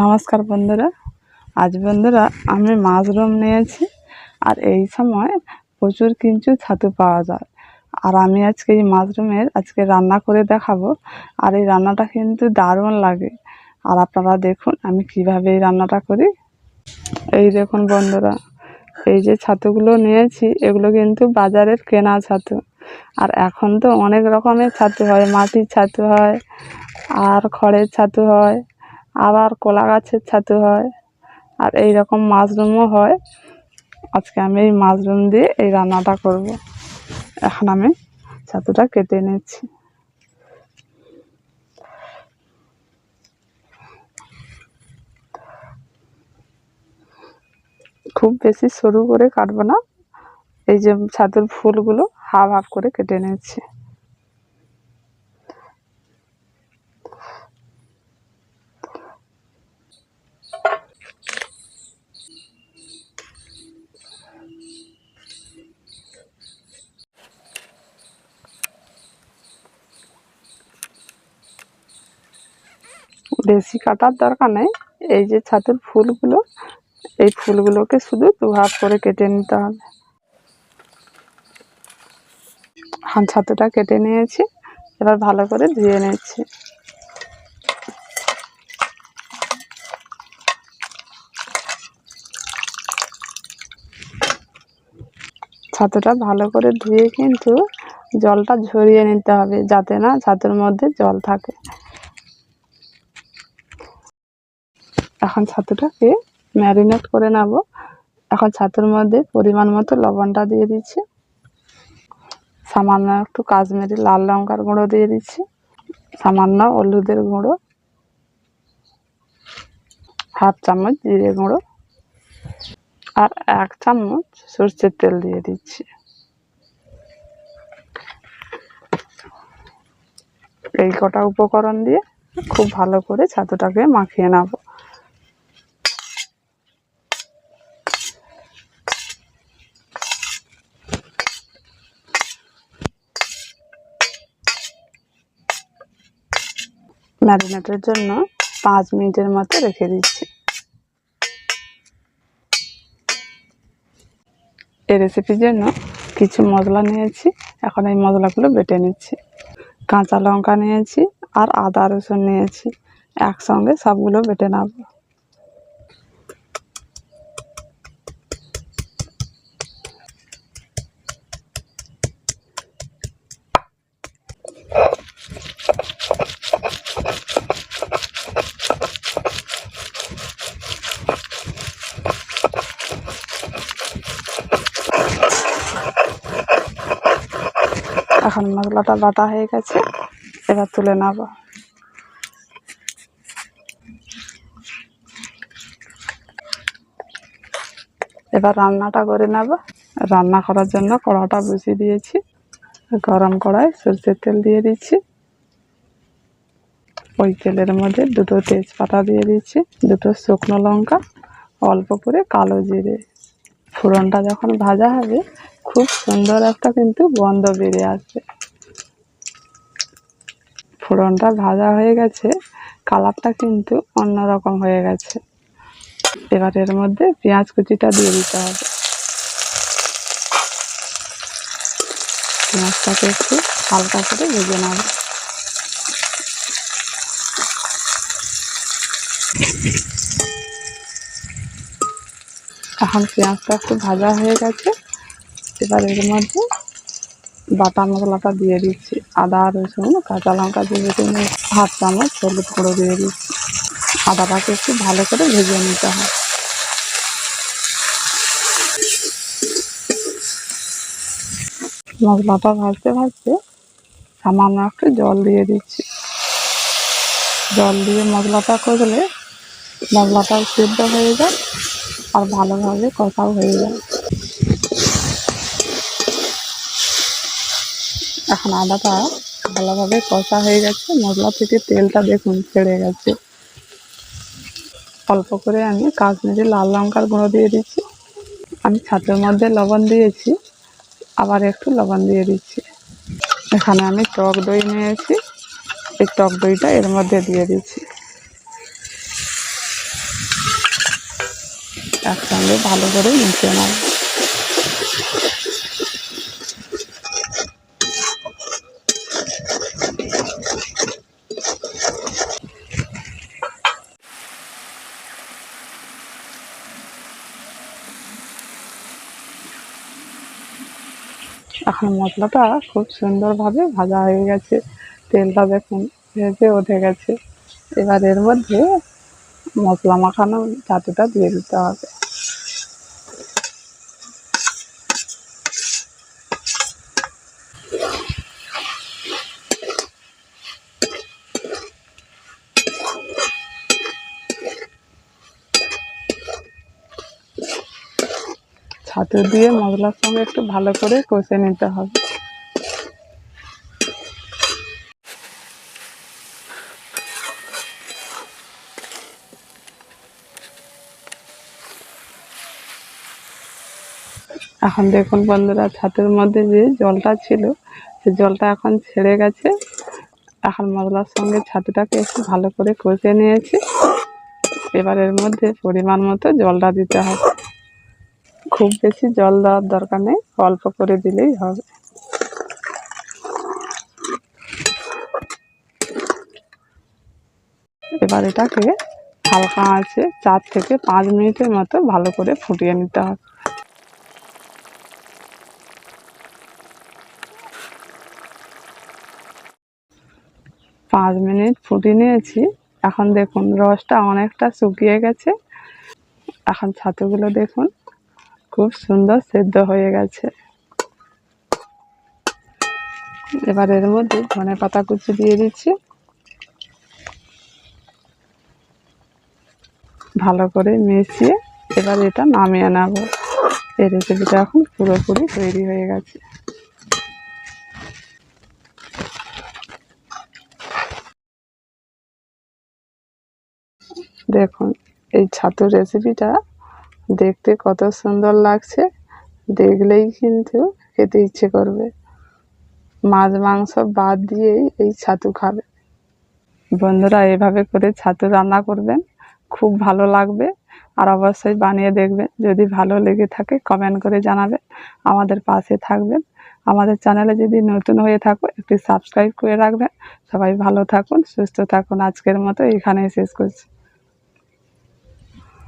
নমস্কার বন্ধুরা। আজ বন্ধুরা আমি মাশরুম নিয়েছি, আর এই সময় প্রচুর কিন্তু ছাতু পাওয়া যায়। আর আমি আজকে এই মাশরুমের আজকে রান্না করে দেখাবো, আর এই রান্নাটা কিন্তু দারুণ লাগে। আর আপনারা দেখুন আমি কীভাবে এই রান্নাটা করি। এই দেখুন বন্ধুরা, এই যে ছাতুগুলো নিয়েছি, এগুলো কিন্তু বাজারের কেনা ছাতু। আর এখন তো অনেক রকমের ছাতু হয়, মাটির ছাতু হয়, আর খড়ের ছাতু হয়। আবার কলা গাছের ছাতু হয় আর এই রকম মাশরুমও হয়। আজকে আমি এই মাশরুম দিয়ে এই রান্নাটা করব। এখন আমি ছাতুটা কেটে নিচ্ছি। খুব বেশি সরু করে কাটবো না। এই যে ছাতুর ফুলগুলো হাফ হাফ করে কেটে নিচ্ছি। বেশি কাটার দরকার নেই। এই যে ছাতুর ফুলগুলো, এই ফুলগুলোকে শুধু দু হাত করে কেটে নিতে হবে। এখন ছাতুটা কেটে নিয়েছি, এবার ভালো করে ধুয়ে নিচ্ছি। ছাতুটা ভালো করে ধুয়ে কিন্তু জলটা ঝরিয়ে নিতে হবে, যাতে না ছাতুর মধ্যে জল থাকে। এখন ছাতুটাকে ম্যারিনেট করে নেব। এখন ছাতুর মধ্যে পরিমাণ মতো লবণটা দিয়ে দিচ্ছি। সামান্য একটু কাশ্মীরি লাল লঙ্কার গুঁড়ো দিয়ে দিচ্ছি। সামান্য হলুদের গুঁড়ো। হাফ চামচ জিরে গুঁড়ো। আর এক চামচ সর্ষের তেল দিয়ে দিচ্ছি। এই কটা উপকরণ দিয়ে খুব ভালো করে ছাতুটাকে মাখিয়ে নেব। ম্যারিনেটের জন্য পাঁচ মিনিটের মতো রেখে দিচ্ছি। এই রেসিপির জন্য কিছু মশলা নিয়েছি। এখন এই মশলাগুলো বেটে নিচ্ছি। কাঁচা লঙ্কা নিয়েছি আর আদা রসুন নিয়েছি। একসঙ্গে সবগুলো বেটে নেব। এখন মশলাটা বাটা হয়ে গেছে, এবার তুলে নেব। এবার রান্নাটা করে নেব। রান্না করার জন্য কড়াটা বসিয়ে দিয়েছি। গরম কড়াই সরষের তেল দিয়ে দিচ্ছি। ওই তেলের মধ্যে দুটো তেজপাতা দিয়ে দিচ্ছি, দুটো শুকনো লঙ্কা, অল্প করে কালো জিরে। ফোড়নটা যখন ভাজা হবে খুব সুন্দর একটা কিন্তু গন্ধ বেরিয়ে আসবে ফোড়নটা ভাজা হয়ে গেছে, কালারটা কিন্তু অন্যরকম হয়ে গেছে। এবার এর মধ্যে পেঁয়াজ কুচিটা দিয়ে দিতে হবে। পেঁয়াজটাকে একটু হালকা করে ভেজে নেব। এখন পেঁয়াজটা একটু ভাজা হয়ে গেছে। এবার এর মধ্যে। বাটা মশলাটা দিয়ে দিচ্ছি। আদা, রসুন, কাঁচা লঙ্কা দিয়ে দিচ্ছি হাফ চামচ, হলুদ গুঁড়ো দিয়ে দিচ্ছি। আদাটাকে একটু ভালো করে ভেজে নিতে হয় মশলাটা ভাজতে ভাজতে সামান্য একটু জল দিয়ে দিচ্ছি। জল দিয়ে মশলাটা করলে মশলাটাও সিদ্ধ হয়ে যায় আর ভালোভাবে কষাও হয়ে যায়। এখন আদাটা ভালোভাবে কষা হয়ে গেছে। মশলা থেকে তেলটা দেখুন ছেড়ে গেছে। অল্প করে আমি কাশ্মীরি লাল লঙ্কার গুঁড়ো দিয়ে দিচ্ছি। আমি ছাতের মধ্যে লবণ দিয়েছি, আবার একটু লবণ দিয়ে দিচ্ছি। এখানে আমি টক দই নিয়েছি, এই টক দইটা এর মধ্যে দিয়ে দিচ্ছি। একসঙ্গে ভালো করে মিশিয়ে নেব। এখন মশলাটা খুব সুন্দরভাবে ভাজা হয়ে গেছে। তেলটা দেখুন ভেজে উঠে গেছে। এবার এর মধ্যে মশলা মাখানো চাটুটা দিয়ে দিতে হবে। ছাতু দিয়ে মশলার সঙ্গে একটু ভালো করে কষে নিতে হবে। এখন দেখুন বন্ধুরা ছাতের মধ্যে যে জলটা ছিল, সে জলটা এখন ছেড়ে গেছে। এখন মশলার সঙ্গে ছাতুটাকে একটু ভালো করে কষে নিয়েছি। এবার এর মধ্যে পরিমাণ মতো জলটা দিতে হবে। খুব বেশি জল দেওয়ার দরকার নেই, অল্প করে দিলেই হবে। এবার এটাকে হালকা আছে চার থেকে পাঁচ মিনিটের মতো ভালো করে ফুটিয়ে নিতে হবে। পাঁচ মিনিট ফুটিয়ে নিয়েছি। এখন দেখুন রসটা অনেকটা শুকিয়ে গেছে। এখন ছাতুগুলো দেখুন। খুব সুন্দর সেদ্ধ হয়ে গেছে। এবার এর মধ্যে ধনে পাতা কুচি দিয়ে দিচ্ছি। ভালো করে মিশিয়ে এবার এটা নামিয়ে নেব। এই রেসিপিটা এখন পুরোপুরি তৈরি হয়ে গেছে। দেখুন, এই ছাতুর রেসিপিটা দেখতে কত সুন্দর লাগছে। দেখলেই কিন্তু খেতে ইচ্ছে করবে। মাছ, মাংস বাদ দিয়েই এই ছাতু খাবে। বন্ধুরা, এভাবে করে ছাতু রান্না করবেন, খুব ভালো লাগবে। আর অবশ্যই বানিয়ে দেখবেন, যদি ভালো লেগে থাকে কমেন্ট করে জানাবেন, আমাদের পাশে থাকবেন। আমাদের চ্যানেলে যদি নতুন হয়ে থাকো, একটি সাবস্ক্রাইব করে রাখবেন। সবাই ভালো থাকুন, সুস্থ থাকুন। আজকের মতো এখানেই শেষ করছি।